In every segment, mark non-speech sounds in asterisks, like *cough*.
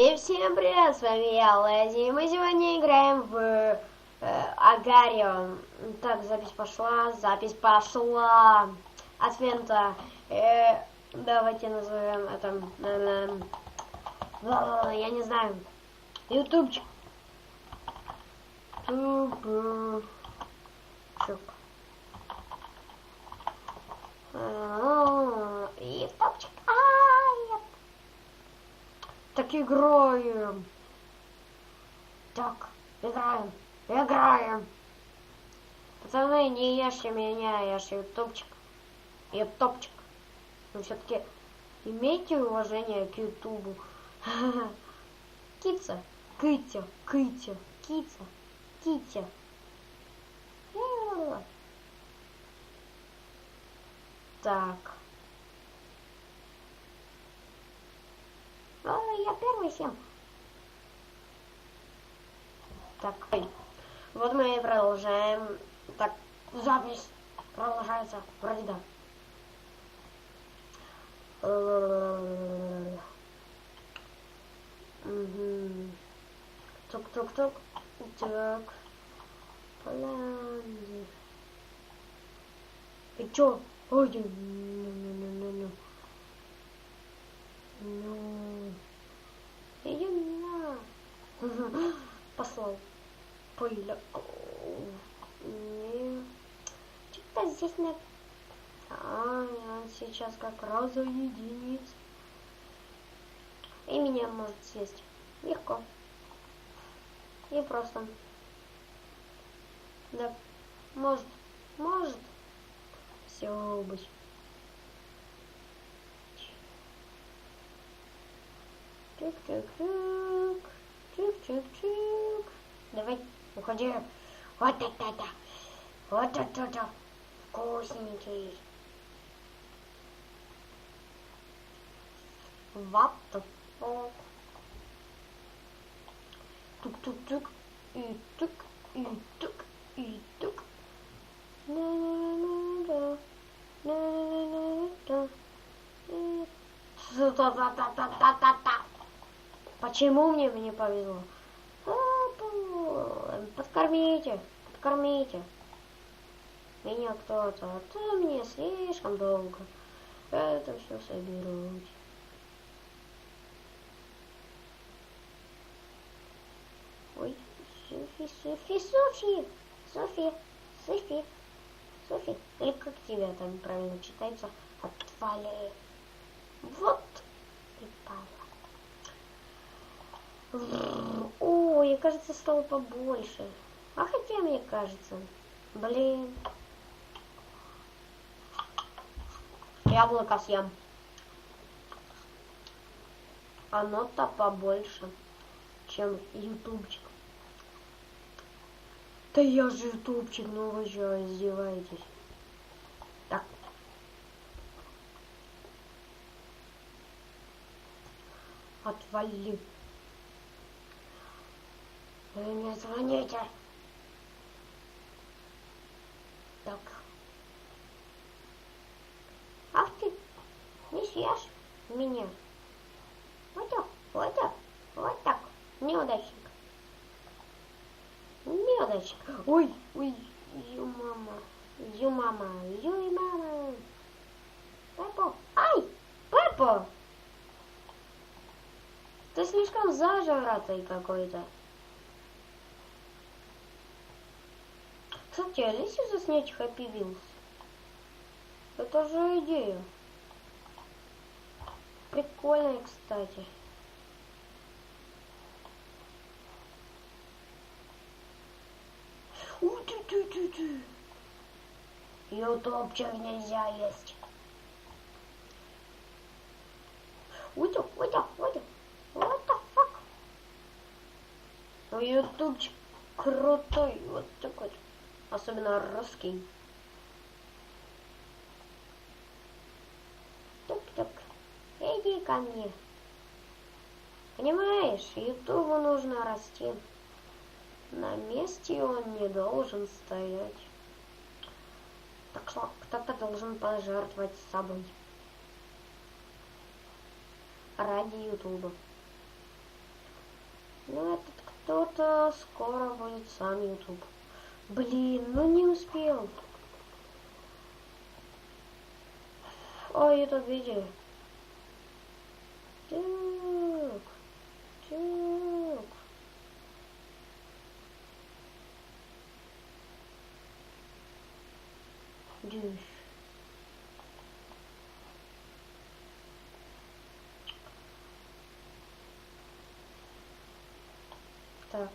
И всем привет, с вами я, Лэзи, и мы сегодня играем в э, Агарио. Так, запись пошла, запись пошла. От. Э, давайте назовем это... э, э, я не знаю. Ютубчик. Ютубчик. Э, Ютубчик. Ай, так играем. Так, играем. Играем. Пацаны, не ешьте меня, ешь ютубчик. Ютубчик. Но все-таки имейте уважение к ютубу. Кица, кытя, кытя, кица, китя. Так. А, я первый всем. Так, вот мы и продолжаем. Так, запись продолжается. Вроде да. Тук-тук-тук. Так. Полянди. И чё? Ой, ну-ну-ну-ну-ну. Ну, иди на. Послал. Поля. Что-то здесь на... А, он сейчас как раз единиц. И меня может съесть. Легко. И просто. Да. Может. Может. Все быть. Чик-чик-чик. Чик-чик-чик. Давай, уходи. Вот это-то. Вот это-то. Вкусненький. Вот так. Тук-тук-тук. И тук, и тук, и тук. На-на-на-на. На-на-на-на. Та-та-та-та-та-та-та. Почему мне не повезло? Подкормите, подкормите. Меня кто-то, а то мне слишком долго. Это все соберуть. Ой, Софи, Софи, Софи, Софи, Софи, Софи. Или как тебя там правильно читается? Отвали. Вот и. Ой, я, кажется, стало побольше. А хотя, мне кажется. Блин. Яблоко съем. Оно-то побольше, чем ютубчик. Да я же ютубчик, ну вы что, издеваетесь? Отвали. Вы мне звоните. Так. Ах ты, не съешь меня. Вот так, вот так, вот так. Неудачник. Неудачник. Ой, ой, ю мама, ю мама, ю мама. Пеппо, ай, Пеппо. Ты слишком зажратый какой-то. Кстати, а если заснять Happy Wheels? Это же идея. Прикольная, кстати. У ты ты ты ты. Ютубчик нельзя есть. Утю, утю, утю. What the fuck? Ну, ютубчик крутой. Вот такой. Особенно русский. Тук-тук. Иди ко мне. Понимаешь, Ютубу нужно расти. На месте он не должен стоять. Так что кто-то должен пожертвовать собой. Ради Ютуба. Ну, этот кто-то скоро будет сам YouTube. Блин, ну не успел. Ой, YouTube видели? Так, так. Дюш. Так.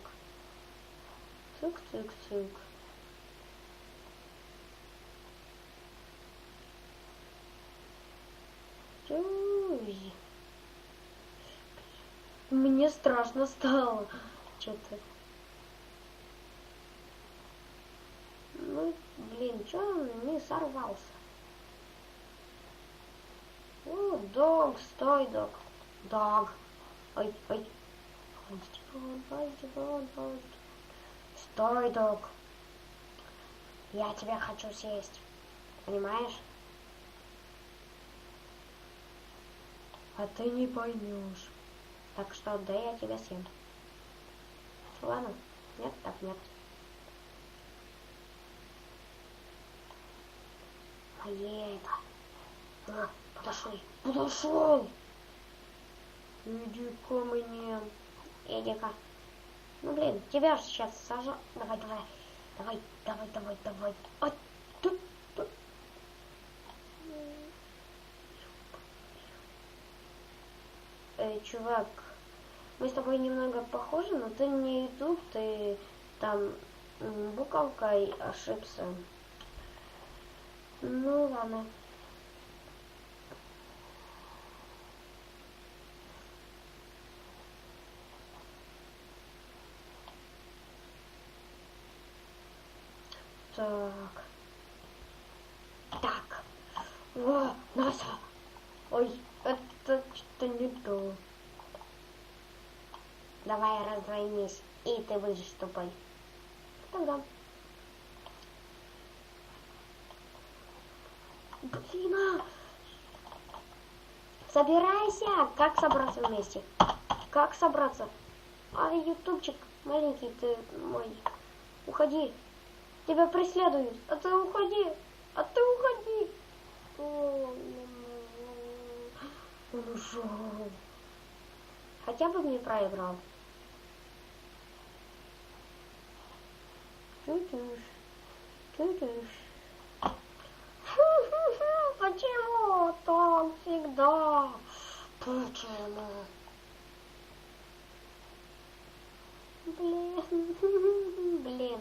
Цик-цик-цик. Мне страшно стало. Что-то. Ну, блин, что он не сорвался? О, дог, стой, дог. Дог. Ой, ой. Стой, дог. Я тебя хочу съесть. Понимаешь? А ты не поймешь. Так что да я тебя съем. Ладно? Нет? Так, нет. А это. На, подошли. Подошел. Иди ко мне. Иди-ка. Ну блин, тебя же сейчас сажу. Давай, давай. Давай, давай, давай, давай. А, тут, тут. Эй, чувак, мы с тобой немного похожи, но ты не YouTube, ты там буковкой ошибся. Ну ладно. Так. Так. О, Наса. Ой, это что-то не то. Давай раздвоимись, и ты будешь тупой. Тогда. Блин, а! Собирайся! Как собраться вместе? Как собраться? А, ютубчик маленький ты мой. Уходи. Тебя преследуют. А ты уходи. А ты уходи. О, Он ушел. Хотя бы не проиграл. Чуть-чуть. Чуть-чуть. Почему так всегда? Почему? Блин, блин,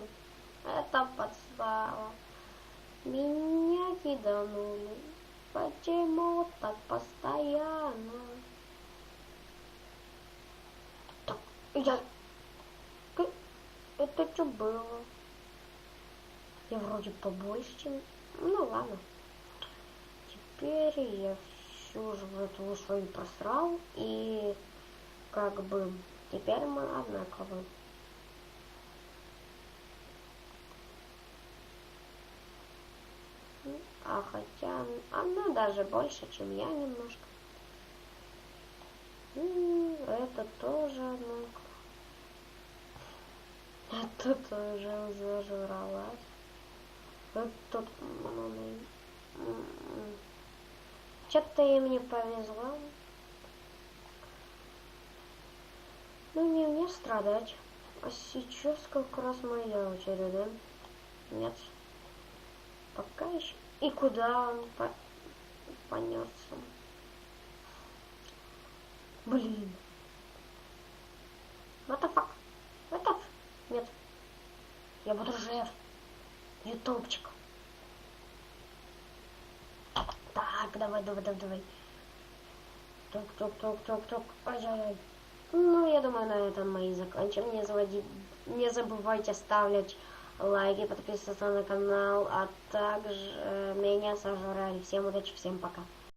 это подстава. Меня киданули. Почему так постоянно? Так, я... Это что было? Я вроде побольше, чем... Ну ладно. Теперь я всю животу свою просрал, и как бы теперь мы одинаковы. А хотя она даже больше, чем я немножко. М, Это тоже однако. *laughs* Это тоже зажралась. Это... Что-то им не повезло. Ну, не мне страдать. А сейчас как раз моя очередь, да? Нет. Пока еще. И куда он по... понесся? Блин. What the fuck? What the. Нет. Я буду жив. Ютубчик. Так, давай, давай, давай, давай. Тук, тук, тук, тук, тук. Ай-яй-яй. Ну, я думаю, на этом мы и закончим. Не, заводи... не забывайте ставить лайки, подписываться на канал, а также меня сожрали. Всем удачи, всем пока.